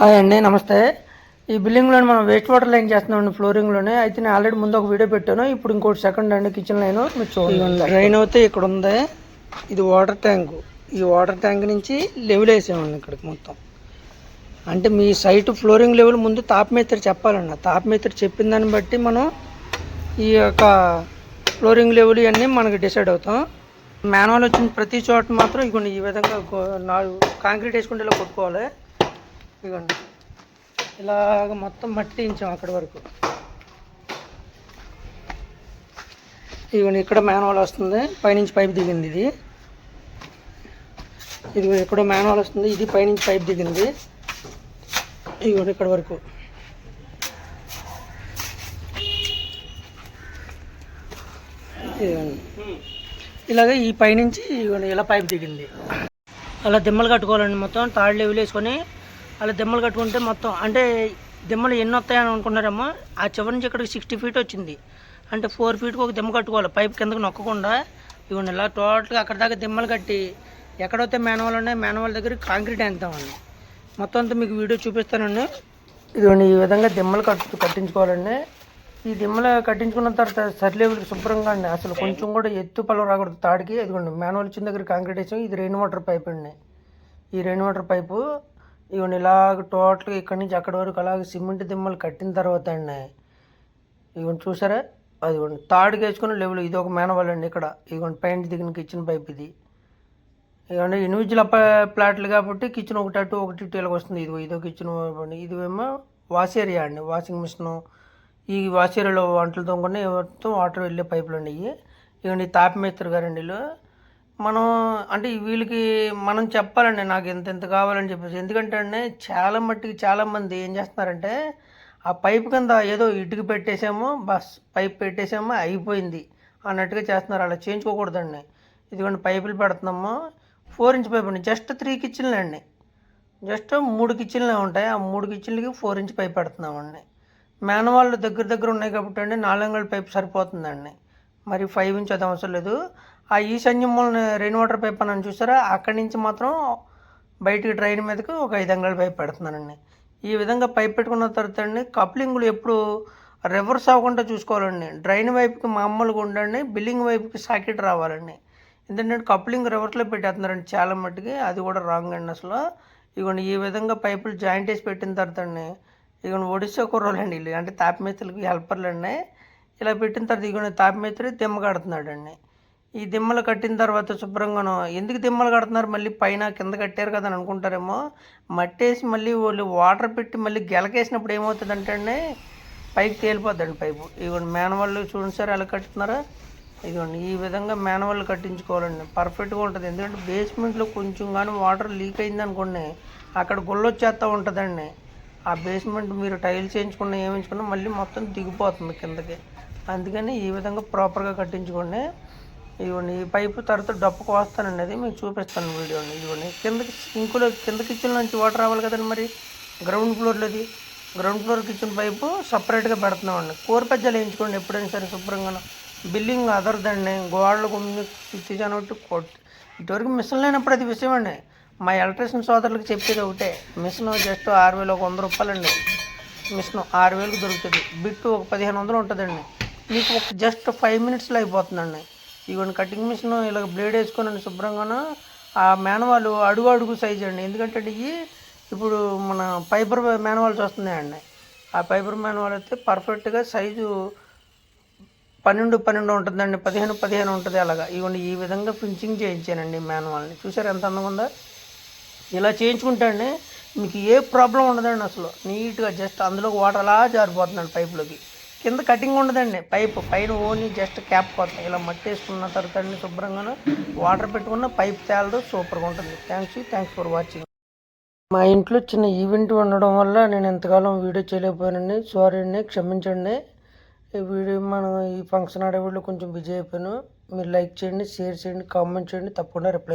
Hi అండి నమస్తే. ఈ బిల్డింగ్లో మనం వేస్ట్ వాటర్ లైన్ చేస్తున్నాం ఫ్లోరింగ్లోనే అయితే నేను ఆల్రెడీ ముందు ఒక వీడియో పెట్టాను. ఇప్పుడు ఇంకోటి సెకండ్ అండి కిచెన్ లైన్ మీరు చూడండి. డ్రైన్ అయితే ఇక్కడ ఉంది. ఇది వాటర్ ట్యాంక్ ఈ వాటర్ ట్యాంక్ నుంచి లెవెల్ వేసామండి ఇక్కడికి మొత్తం. అంటే మీ సైట్ ఫ్లోరింగ్ లెవెల్ ముందు తాపమేత్రి చెప్పాలండి తాపమేత్రి చెప్పిన దాన్ని బట్టి మనం ఈ యొక్క ఫ్లోరింగ్ లెవెల్ ఇవన్నీ మనకి డిసైడ్ అవుతాం. మాన్యువల్ వచ్చిన ప్రతి చోట మాత్రం ఇగోండి ఈ విధంగా నాలుగు కాంక్రీట్ వేసుకుంటే ఇలా కొట్టుకోవాలి. ఇదిగోండి. ఇలాగ మొత్తం మట్టి తీయించాం అక్కడి వరకు. ఇదిగోండి ఇక్కడ మాన్వాల్ వస్తుంది. పైనుంచి పైప్ దిగింది ఇది. ఇది ఇక్కడ మాన్యువల్ వస్తుంది. ఇది పైనుంచి పైప్ దిగింది. ఇదిగోండి ఇక్కడ వరకు. ఇదిగోండి. ఇలాగ ఈ పైనుంచి ఇదిగోండి ఇలా పైప్ దిగింది. అలా దిమ్మలు కట్టుకోవాలండి మొత్తం. తాడు వేసుకొని అలా దిమ్మలు కట్టుకుంటే మొత్తం అంటే దిమ్మలు ఎన్ని వస్తాయని అనుకున్నారేమో ఆ చివరి నుంచి ఇక్కడికి సిక్స్టీ ఫీట్ వచ్చింది. అంటే ఫోర్ ఫీట్కి ఒక దిమ్మ కట్టుకోవాలి పైప్ కిందకు నొక్కకుండా. ఇవ్వండి ఇలా టోటల్గా అక్కడ దాకా దిమ్మలు కట్టి ఎక్కడైతే మేనవాళ్ళు ఉన్నాయి మేనవాళ్ళ దగ్గర కాంక్రీట్ వేస్తామండి మొత్తం అంతా మీకు వీడియో చూపిస్తానండి. ఇదిగోండి ఈ విధంగా దిమ్మలు కట్టు కట్టించుకోవాలండి. ఈ దిమ్మలు కట్టించుకున్న తర్వాత సర్లేవులకి శుభ్రంగా అండి. అసలు కొంచెం కూడా ఎత్తు పలు రాకూడదు తాడికి. ఇదిగోండి మేనవాళ్ళు ఇచ్చిన దగ్గర కాంక్రీట్ వేసాం. ఇది రెయిన్ వాటర్ పైప్ అండి. ఈ రెయిన్ వాటర్ పైపు ఇవన్నీ ఇలాగ టోటల్గా ఇక్కడి నుంచి అక్కడి వరకు అలాగ సిమెంట్ దిమ్మలు కట్టిన తర్వాత అండి ఇవన్నీ చూసారా? అదిగోండి తాడుకి వేసుకుని లెవెల్ ఇది ఒక మేనవాళ్ళు అండి ఇక్కడ. ఇదిగోండి పెయింట్ దిగిన కిచెన్ పైప్ ఇది. ఇవన్నీ ఇండివిజువల్ అప్ప ప్లాట్లు కాబట్టి కిచెన్ ఒకటి అటు ఒకటి ఇటు ఇలాగ వస్తుంది. ఇది ఇదో కిచెన్ ఇదివేమో వాష్ ఏరియా అండి వాషింగ్ మిషన్ ఈ వాష్ ఏరియాలో వంటలు తోముకుని మొత్తం వాటర్ వెళ్ళే పైపులు అండి ఇవి. ఇవన్నీ తాపిమేస్తారు గారండి వీళ్ళు. మనం అంటే వీళ్ళకి మనం చెప్పాలండి నాకు ఎంత ఎంత కావాలని చెప్పేసి. ఎందుకంటే అండి చాలా మట్టికి చాలా మంది ఏం చేస్తున్నారంటే ఆ పైప్ కింద ఏదో ఇటుక పెట్టేసాము బస్ పైప్ పెట్టేసాము అయిపోయింది అన్నట్టుగా చేస్తున్నారు. అలా చేయించుకోకూడదండి. ఇదిగోండి పైపులు పెడుతున్నాము. ఫోర్ ఇంచ్ పైప్ అండి. జస్ట్ త్రీ కిచెన్లు అండి. జస్ట్ మూడు కిచెన్లు ఉంటాయి. ఆ మూడు కిచెన్లకి ఫోర్ ఇంచ్ పైప్ పెడుతున్నామండి. మేనవాళ్ళు దగ్గర దగ్గర ఉన్నాయి కాబట్టి అండి నాలుగు పైప్ సరిపోతుందండి. మరి ఫైవ్ ఇంచ్ అది అవసరం లేదు. ఆ ఈశాన్యం మూలన రెయిన్ వాటర్ పైప్ అని చూసారా? అక్కడి నుంచి మాత్రం బయటికి డ్రైన్ మీదకి ఒక ఐదు అంగుళాల పైప్ పెడుతున్నానండి. ఈ విధంగా పైప్ పెట్టుకున్న తర్వాత అండి కప్లింగ్లు ఎప్పుడు రివర్స్ అవ్వకుండా చూసుకోవాలండి. డ్రైన్ వైపుకి మామూలుగా ఉండండి బిల్లింగ్ వైపుకి సాకెట్ రావాలండి. ఎందుకంటే కప్లింగ్ రివర్స్లో పెట్టేస్తున్నారండి చాలా మట్టుకి. అది కూడా రాంగ్ అండి అసలు. ఇగోండి ఈ విధంగా పైపులు జాయింట్ వేసి పెట్టిన తర్వాత అండి ఇగోండి ఒడిశా కుర్రోళ్ళండి వీళ్ళు. అంటే తాపిమేతలకి హెల్పర్లు అండి. ఇలా పెట్టిన తర్వాత ఇగోండి తాపిమేతలు దిమ్మ కడుతున్నాడు అండి. ఈ దిమ్మలు కట్టిన తర్వాత శుభ్రంగాను ఎందుకు దిమ్మలు కడుతున్నారు? మళ్ళీ పైన కింద కట్టారు కదా అని అనుకుంటారేమో. మట్టేసి మళ్ళీ వాళ్ళు వాటర్ పెట్టి మళ్ళీ గెలకేసినప్పుడు ఏమవుతుందంటే అండి పైకి తేలిపోద్దండి పైపు. ఇదిగోండి మేనవాళ్ళు చూడండి సార్ ఎలా కట్టుతున్నారా. ఇదిగోండి ఈ విధంగా మేనవాళ్ళు కట్టించుకోవాలండి. పర్ఫెక్ట్గా ఉంటుంది. ఎందుకంటే బేస్మెంట్లో కొంచెం కానీ వాటర్ లీక్ అయింది అనుకోండి అక్కడ గుళ్ళొచ్చేస్తూ ఉంటుందండి. ఆ బేస్మెంట్ మీరు టైల్స్ వేయించుకున్నా ఏమించుకున్నా మళ్ళీ మొత్తం దిగిపోతుంది కిందకి. అందుకని ఈ విధంగా ప్రాపర్గా కట్టించుకోండి. ఇవ్వండి ఈ పైపు తర్వాత డప్పుకు వస్తానండి అది మీకు చూపిస్తాను వీడియోని. ఇవ్వండి కిందకి సింకులో కింద కిచెన్ నుంచి వాటర్ రావాలి కదండి మరి? గ్రౌండ్ ఫ్లోర్లోది గ్రౌండ్ ఫ్లోర్ కిచెన్ పైపు సపరేట్గా పెడుతున్నామండి. కూర పెద్దలు వేయించుకోండి ఎప్పుడైనా సరే శుభ్రంగా బిల్డింగ్ అదరదండి. గోడలు కొన్ని ఇచ్చేసానట్టు కొట్టి ఇటువరకు మిషన్ లేనప్పుడు అది విషయం అండి. మా ఎలక్ట్రీషియన్ సోదరులకు చెప్పేది ఒకటే మిషన్ జస్ట్ ఆరు వేలు ఒక వంద రూపాయలండి. మిషన్ ఆరు వేలకు దొరుకుతుంది. బిట్టు ఒక పదిహేను వందలు ఉంటుందండి. మీకు ఒక జస్ట్ ఫైవ్ మినిట్స్లో అయిపోతుందండి. ఇవన్నీ కటింగ్ మిషన్ ఇలా బ్లేడ్ వేసుకొని శుభ్రంగాను. ఆ మేనవాళ్ళు అడుగు అడుగు సైజ్ అండి. ఎందుకంటే ఇవి ఇప్పుడు మన ఫైబర్ మేనవాల్స్ వస్తున్నాయండి. ఆ ఫైబర్ మేనవాల్ అయితే పర్ఫెక్ట్గా సైజు పన్నెండు పన్నెండు ఉంటుందండి. పదిహేను పదిహేను ఉంటుంది అలాగా. ఇవన్నీ ఈ విధంగా ఫినిషింగ్ చేయించానండి మేనవాల్ని చూసారు ఎంత అందంగా ఉందో? ఇలా చేయించుకుంటే అండి మీకు ఏ ప్రాబ్లం ఉండదండి అసలు. నీట్గా జస్ట్ అందులో వాటర్ అలా జారిపోతుందండి పైపులోకి కింద కటింగ్ ఉండదండి. పైప్ పైన ఓన్లీ జస్ట్ క్యాప్ పోతాయి ఇలా మట్టి వేసుకున్న తర్వాత అండి శుభ్రంగా వాటర్ పెట్టుకున్న పైప్ తేలదు సూపర్గా ఉంటుంది. థ్యాంక్స్ థ్యాంక్స్ ఫర్ వాచింగ్ మా ఇంట్లో చిన్న ఈవెంట్ ఉండడం వల్ల నేను ఎంతకాలం వీడియో చేయలేకపోయానండి. సారీ అండి క్షమించండి. ఈ వీడియో మనం ఈ ఫంక్షన్ ఆడేవాళ్ళు కొంచెం బిజీ అయిపోయాను. మీరు లైక్ చేయండి షేర్ చేయండి కామెంట్ చేయండి తప్పకుండా రిప్లై